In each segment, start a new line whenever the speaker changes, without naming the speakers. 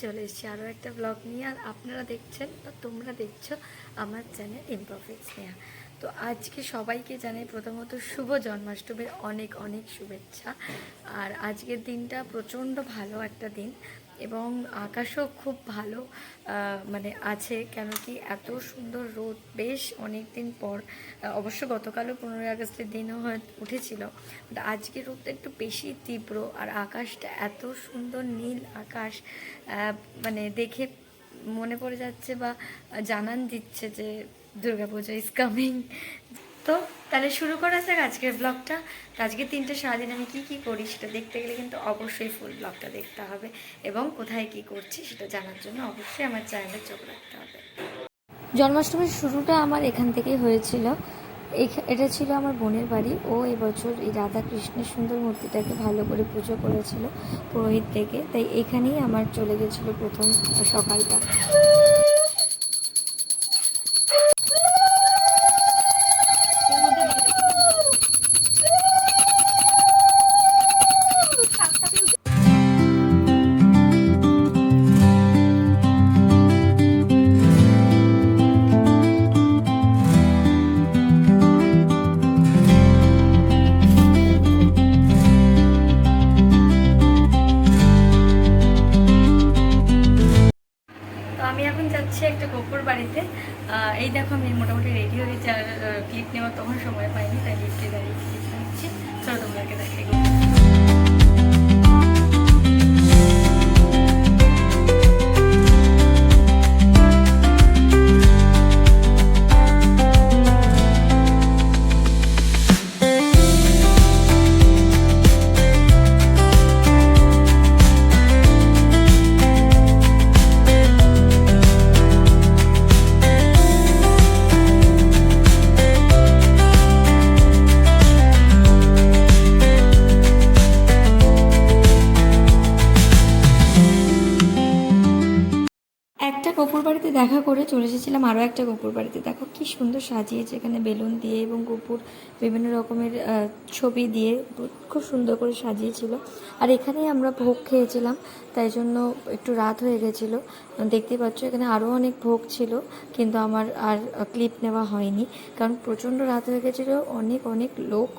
চলে এসেছি আরও একটা ব্লগ নিয়ে, আর আপনারা দেখছেন বা তোমরা দেখছ আমার চ্যানেল ইমপ্রফিট নেয়া তো আজকে সবাইকে জানাই প্রথমত শুভ জন্মাষ্টমীর অনেক অনেক শুভেচ্ছা। আর আজকের দিনটা প্রচণ্ড ভালো একটা দিন। এবং আকাশও খুব ভালো মানে আছে কেন কি এত সুন্দর রোদ। বেশ অনেক দিন পর অবশ্য গতকালও পনেরোই আগস্টের দিনও উঠেছিল, বাট আজকে রোদটা একটু বেশি তীব্র আর আকাশটা এত সুন্দর নীল আকাশ মানে দেখে মনে পড়ে যাচ্ছে বা জানান দিচ্ছে যে দুর্গাপুজো ইজ কামিং তো তাহলে শুরু করা যাক আজকের ব্লগটা আজকে তিনটে সারাদিন আমি কি কি করি সেটা দেখতে গেলে কিন্তু অবশ্যই ফুল ব্লগটা দেখতে হবে এবং কোথায় কি করছি সেটা জানার জন্য অবশ্যই আমার চ্যানেলে চোখ রাখতে হবে। জন্মাষ্টমীর শুরুটা আমার এখান থেকেই হয়েছিল। এটা ছিল আমার বোনের বাড়ি। ও এবছর এই রাধা কৃষ্ণের সুন্দর মূর্তিটাকে ভালো করে পুজো করেছিল পুরোহিত থেকে। তাই এখানেই আমার চলে গেছিল প্রথম সকালটা। আমি এখন যাচ্ছি একটা গোপুর বাড়িতে। এই দেখো আমি মোটামুটি রেডি হয়েছি আর ক্লিপ নেওয়ার তখন সময় পাইনি, তাই লিফটে দাঁড়িয়ে ক্লিপ নিচ্ছি। চলো তোমাকে দেখাই। একটা কপুর বাড়িতে দেখা করে চলে এসেছিলাম আরও একটা কপুর বাড়িতে। দেখো কি সুন্দর সাজিয়েছে এখানে বেলুন দিয়ে এবং কপুর বিভিন্ন রকমের ছবি দিয়ে খুব সুন্দর করে সাজিয়েছিল। আর এখানেই আমরা ভোগ খেয়েছিলাম, তাই জন্য একটু রাত হয়ে গেছিল। দেখতেই পাচ্ছ এখানে আরও অনেক ভোগ ছিল, কিন্তু আমার আর ক্লিপ নেওয়া হয়নি, কারণ প্রচণ্ড রাত হয়ে গেছিল, অনেক অনেক লোক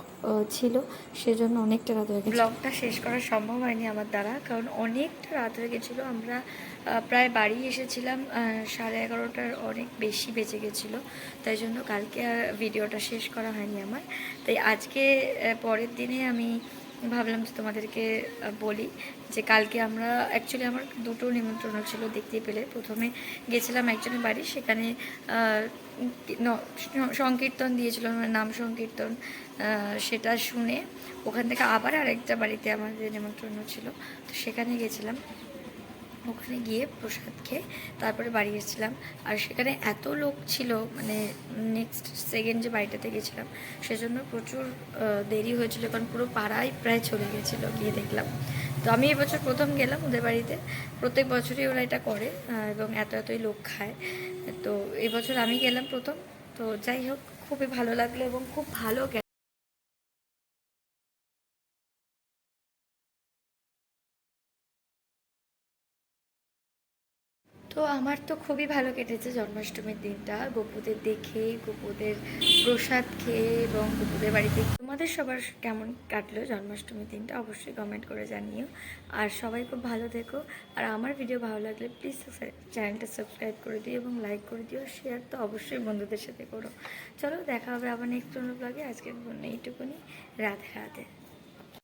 ছিল, সেজন্য অনেকটা রাত হয়ে গেছে। ব্লগটা শেষ করা সম্ভব হয়নি আমার দ্বারা, কারণ অনেকটা রাত হয়ে গেছিল। আমরা প্রায় বাড়ি এসেছিলাম সাড়ে এগারোটার অনেক বেশি বেঁচে গেছিল, তাই জন্য কালকে আর ভিডিওটা শেষ করা হয়নি আমার। তাই আজকে পরের দিনে আমি ভাবলাম যে তোমাদেরকে বলি যে কালকে আমরা অ্যাকচুয়ালি আমার দুটো নিমন্ত্রণ ছিল দেখতে পেলে। প্রথমে গেছিলাম একজনের বাড়ি, সেখানে সংকীর্তন দিয়েছিল মানে নাম সংকীর্তন সেটা শুনে ওখান থেকে আবার আরেকটা বাড়িতে আমাদের নিমন্ত্রণ ছিল। তো সেখানে গেছিলাম। ওখানে গিয়ে প্রসাদ খেয়ে তারপরে বাড়ি এসেছিলাম। আর সেখানে এত লোক ছিল মানে নেক্সট সেকেন্ড যে বাড়িটাতে গেছিলাম, সেজন্য প্রচুর দেরি হয়েছিল, কারণ পুরো পাড়ায় প্রায় চলে গেছিল গিয়ে দেখলাম। তো আমি এবছর প্রথম গেলাম ওদের বাড়িতে। প্রত্যেক বছরই ওরা এটা করে এবং এত এতই লোক খায়। তো এবছর আমি গেলাম প্রথম। তো যাই হোক, খুবই ভালো লাগল এবং খুব ভালো গে- তো আমার তো খুবই ভালো কেটেছে জন্মাষ্টমীর দিনটা। গোপুদের দেখে, গোপুদের প্রসাদ খেয়ে এবং গোপুদের বাড়িতে তোমাদের সবার কেমন কাটলো জন্মাষ্টমীর দিনটা অবশ্যই কমেন্ট করে জানিও। আর সবাই খুব ভালো থেকো। আর আমার ভিডিও ভালো লাগলে প্লিজ চ্যানেলটা সাবস্ক্রাইব করে দিও এবং লাইক করে দিও। শেয়ার তো অবশ্যই বন্ধুদের সাথে করো। চলো দেখা হবে আবার নেক্সট অন্য ব্লগে আজকের এইটুকুনি। রাধে রাধে।